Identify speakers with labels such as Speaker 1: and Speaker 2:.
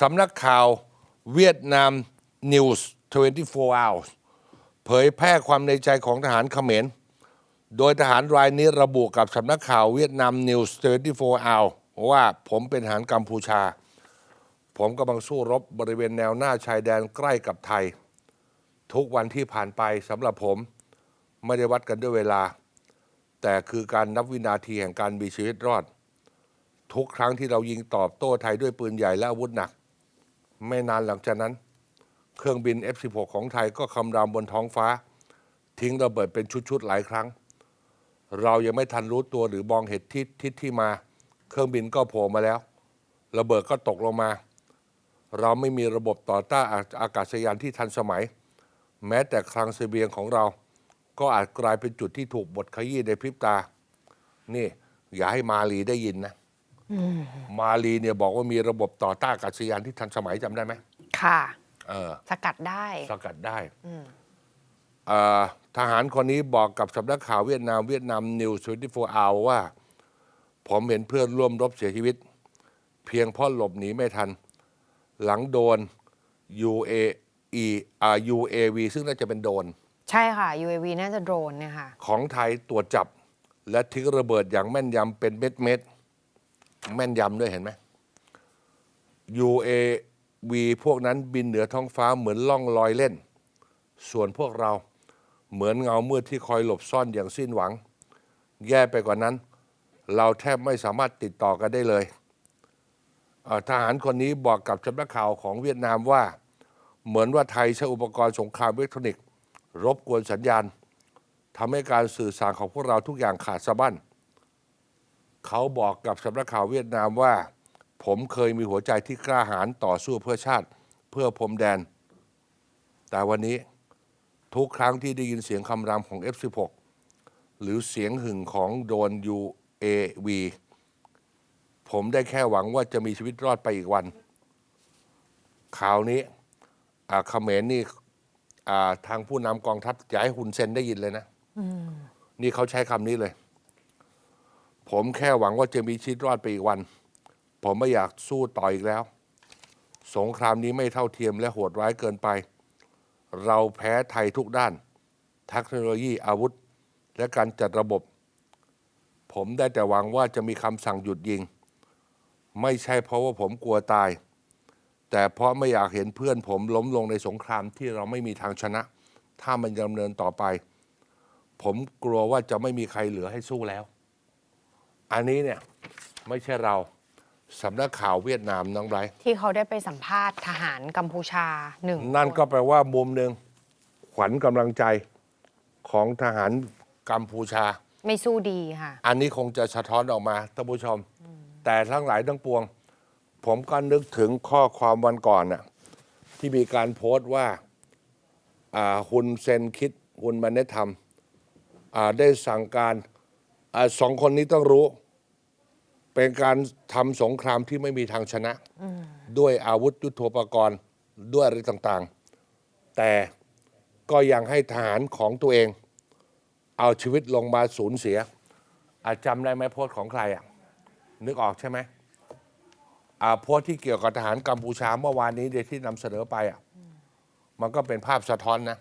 Speaker 1: สำนักข่าวเวียดนามนิวส์24 hours เผยแพร่ความในใจของทหารเขมร โดยทหารรายนี้ระบุกับสำนักข่าวเวียดนามนิวส์24 hours ว่าผมเป็นทหารกัมพูชา ผมกำลังสู้รบบริเวณแนวหน้าชายแดนใกล้กับไทย ทุกวันที่ผ่านไปสำหรับผมไม่ได้วัดกันด้วยเวลา แต่คือการนับวินาทีแห่งการมีชีวิตรอด ทุกครั้งที่เรายิงตอบโต้ไทยด้วยปืนใหญ่และอาวุธหนัก ไม่นานหลังจากนั้น เครื่องบิน F-16 ของไทยก็คำรามบนท้องฟ้า ทิ้งระเบิดเป็นชุดๆหลายครั้ง เรายังไม่ทันรู้ตัวหรือมองเห็นทิศทิศที่มา เครื่องบินก็โผล่มาแล้ว ระเบิดก็ตกลงมา เราไม่มีระบบต่อต้านอากาศยานที่ทันสมัย แม้แต่คลังเสบียงของเรา ก็อาจกลายเป็นจุดที่ถูกบดขยี้ในพริบตา นี่ อย่าให้มาลีได้ยินนะ มาลีเนี่ยบอกว่ามีระบบต่อต้านอากาศยานที่ทันสมัยจำได้ไหม
Speaker 2: ค่ะ
Speaker 1: เออ
Speaker 2: สกัดได้
Speaker 1: สกัดได้เอ่อทหารคนนี้บอกกับสำนักข่าวเวียดนามเวียดนามนิวส์24 hour ว่า ผมเห็นเพื่อนร่วมรบเสียชีวิต เพียงเพราะหลบหนีไม่ทัน หลังโดน UAE อ่า UAV ซึ่งน่าจะเป็นโดรน
Speaker 2: ใช่ค่ะ UAV น่าจะโดรนเนี่ยค่ะ
Speaker 1: ของไทยตรวจจับ และทิ้งระเบิดอย่างแม่นยำเป็นเม็ดเม็ดๆ แม่นยำด้วยเห็นไหม UAV พวกนั้นบินเหนือท้องฟ้าเหมือนล่องลอยเล่น ส่วนพวกเราเหมือนเงามืดที่คอยหลบซ่อนอย่างสิ้นหวัง แย่ไปกว่านั้น เราแทบไม่สามารถติดต่อกันได้เลยทหารคนนี้บอกกับสำนักข่าวของเวียดนามว่า เหมือนว่าไทยใช้อุปกรณ์สงครามอิเล็กทรอนิกส์ รบกวนสัญญาณทำให้การสื่อสารของพวกเราทุกอย่างขาดสะบั้น เขาบอกกับสำนักข่าวเวียดนามว่า ผมเคยมีหัวใจที่กล้าหาญต่อสู้เพื่อชาติเพื่อพรมแดน แต่วันนี้ทุกครั้งที่ได้ยินเสียงคำรามของ F16 หรือเสียงหึ่งของโดรน UAV ผมได้แค่หวังว่าจะมีชีวิตรอดไปอีกวันข่าวนี้อ่าเขมรนี่อ่าทางผู้นำกองทัพอย่าให้หุนเซนได้ยินเลยนะนี่เขาใช้คำนี้เลย ผมแค่หวังว่าจะมีชีวิตรอดไปอีกวัน ผมไม่อยากสู้ต่ออีกแล้ว สงครามนี้ไม่เท่าเทียมและโหดร้ายเกินไป เราแพ้ไทยทุกด้าน เทคโนโลยีอาวุธ และการจัดระบบ ผมได้แต่หวังว่าจะมีคำสั่งหยุดยิง ไม่ใช่เพราะว่าผมกลัวตาย แต่เพราะไม่อยากเห็นเพื่อนผมล้มลงในสงครามที่เราไม่มีทางชนะ ถ้ามันดำเนินต่อไป ผมกลัวว่าจะไม่มีใครเหลือให้สู้แล้ว อันนี้เนี่ยไม่ใช่เราสำนักข่าวเวียดนามน้องไบรท์
Speaker 2: ที่เขาได้ไปสัมภาษณ์ทหารกัมพูชาหนึ่ง
Speaker 1: นั่น
Speaker 2: ค
Speaker 1: ก็แปลว่ามุมหนึ่งขวัญกำลังใจของทหารกัมพูชา
Speaker 2: ไม่สู้ดีค่ะ
Speaker 1: อันนี้คงจะสะท้อนออกมาท่านผู้ชม แต่ทั้งหลายทั้งปวง ผมก็นึกถึงข้อความวันก่อนน่ะที่มีการโพสต์ว่าอ่าฮุนเซนคิดฮุนมันเนธรรมอ่าได้สั่งการอาสองคนนี้ต้องรู้ เป็นการทำสงครามที่ไม่มีทางชนะ ด้วยอาวุธยุทโธปกรณ์ด้วยอะไรต่างๆ แต่ก็ยังให้ทหารของตัวเอง เอาชีวิตลงมาสูญเสีย อาจจำได้ไหมโพสต์ของใครอะ นึกออกใช่ไหมอ่าโพสต์ที่เกี่ยวกับทหารกัมพูชาเมื่อวานนี้เดยวที่นำเสนอไปอะมันก็เป็นภาพสะท้อนนะ